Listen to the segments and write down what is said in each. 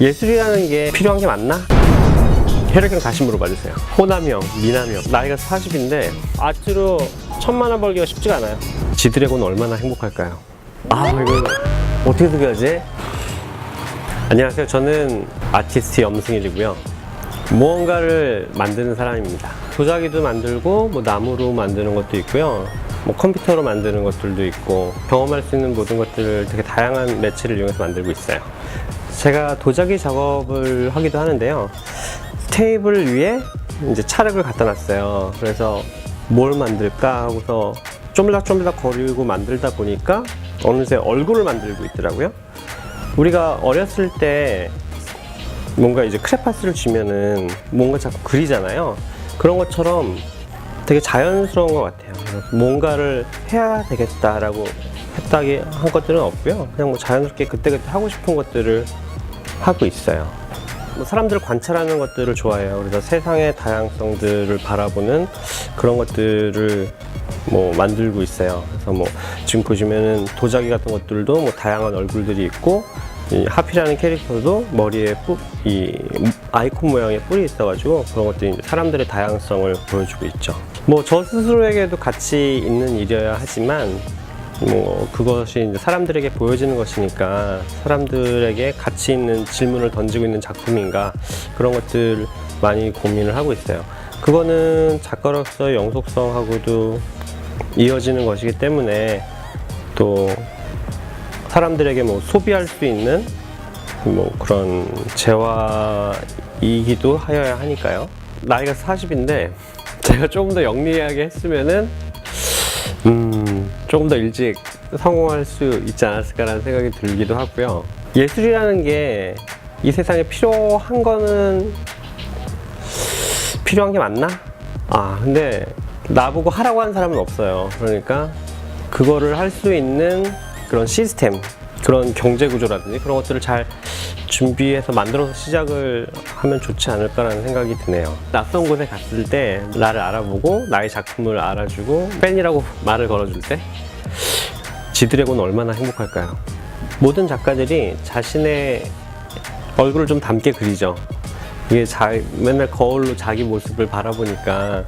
예술이라는 게 필요한 게 맞나? 혈액형 다시 물어봐주세요. 호남형, 미남형, 나이가 40인데 아트로 천만 원 벌기가 쉽지가 않아요. 지드래곤 얼마나 행복할까요? 아 이거 어떻게 소개하지? 안녕하세요. 저는 아티스트 염승일이고요. 무언가를 만드는 사람입니다. 도자기도 만들고 뭐 나무로 만드는 것도 있고요. 뭐 컴퓨터로 만드는 것들도 있고 경험할 수 있는 모든 것들을 되게 다양한 매체를 이용해서 만들고 있어요. 제가 도자기 작업을 하기도 하는데요. 테이블 위에 이제 찰흙을 갖다 놨어요. 그래서 뭘 만들까 하고서 쪼물락쪼물락 거리고 만들다 보니까 어느새 얼굴을 만들고 있더라고요. 우리가 어렸을 때 뭔가 이제 크레파스를 주면은 뭔가 자꾸 그리잖아요. 그런 것처럼 되게 자연스러운 것 같아요. 뭔가를 해야 되겠다라고 했다기 한 것들은 없고요. 그냥 뭐 자연스럽게 그때그때 하고 싶은 것들을 하고 있어요. 뭐 사람들을 관찰하는 것들을 좋아해요. 그래서 세상의 다양성들을 바라보는 그런 것들을 뭐 만들고 있어요. 그래서 뭐 지금 보시면은 도자기 같은 것들도 뭐 다양한 얼굴들이 있고 이 하피라는 캐릭터도 머리에 뿌, 이 아이콘 모양의 뿔이 있어가지고 그런 것들이 사람들의 다양성을 보여주고 있죠. 뭐 저 스스로에게도 가치 있는 일이어야 하지만 뭐 그것이 이제 사람들에게 보여지는 것이니까 사람들에게 가치 있는 질문을 던지고 있는 작품인가 그런 것들 많이 고민을 하고 있어요. 그거는 작가로서의 영속성하고도 이어지는 것이기 때문에 또 사람들에게 뭐 소비할 수 있는 뭐 그런 재화이기도 하여야 하니까요. 나이가 40인데 제가 조금 더 영리하게 했으면은 음, 조금 더 일찍 성공할 수 있지 않았을까라는 생각이 들기도 하고요. 예술이라는 게 이 세상에 필요한 거는 필요한 게 맞나? 아, 근데 나보고 하라고 한 사람은 없어요. 그러니까 그거를 할 수 있는 그런 시스템, 그런 경제 구조라든지 그런 것들을 잘 준비해서 만들어서 시작을 하면 좋지 않을까라는 생각이 드네요. 낯선 곳에 갔을 때 나를 알아보고 나의 작품을 알아주고 팬이라고 말을 걸어줄 때 지드래곤은 얼마나 행복할까요? 모든 작가들이 자신의 얼굴을 좀 닮게 그리죠. 이게 자, 맨날 거울로 자기 모습을 바라보니까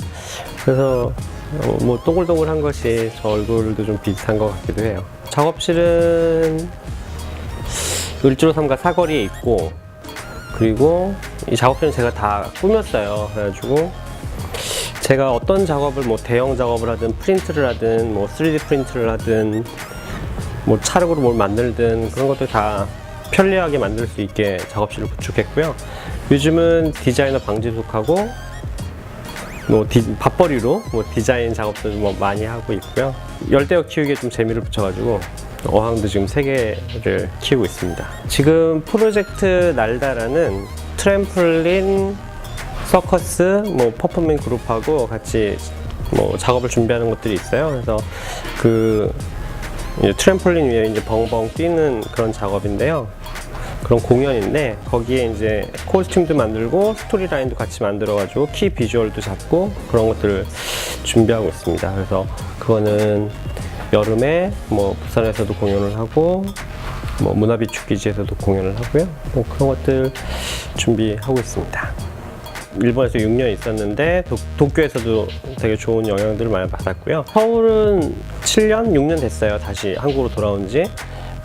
그래서 어, 뭐 동글동글한 것이 저 얼굴도 좀 비슷한 것 같기도 해요. 작업실은 을지로 삼가 사거리에 있고 그리고 이 작업실은 제가 다 꾸몄어요. 그래가지고 제가 어떤 작업을 뭐 대형 작업을 하든 프린트를 하든 뭐 3D 프린트를 하든 뭐 찰흙으로 뭘 만들든 그런 것들 다 편리하게 만들 수 있게 작업실을 구축했고요. 요즘은 디자이너 방지숙하고 뭐 디- 밥벌이로 뭐 디자인 작업도 뭐 많이 하고 있고요. 열대어 키우기에 좀 재미를 붙여가지고 어항도 지금 세 개를 키우고 있습니다. 지금 프로젝트 날다라는 트램플린 서커스 뭐 퍼포밍 그룹하고 같이 뭐 작업을 준비하는 것들이 있어요. 그래서 그 트램폴린 위에 이제 벙벙 뛰는 그런 작업인데요. 그런 공연인데 거기에 이제 코스튬도 만들고 스토리 라인도 같이 만들어가지고 키 비주얼도 잡고 그런 것들을 준비하고 있습니다. 그래서 그거는 여름에 뭐 부산에서도 공연을 하고 뭐 문화비축기지에서도 공연을 하고요. 뭐 그런 것들 준비하고 있습니다. 일본에서 6년 있었는데 도, 도쿄에서도 되게 좋은 영향들을 많이 받았고요. 서울은 7년, 6년 됐어요. 다시 한국으로 돌아온 지.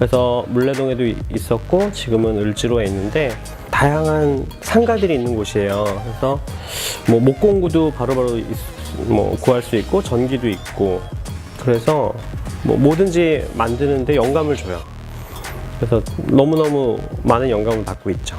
그래서 물레동에도 이- 있었고 지금은 을지로에 있는데 다양한 상가들이 있는 곳이에요. 그래서 뭐 목공구도 바로바로 있- 뭐 구할 수 있고 전기도 있고 그래서 뭐 뭐든지 만드는데 영감을 줘요. 그래서 너무너무 많은 영감을 받고 있죠.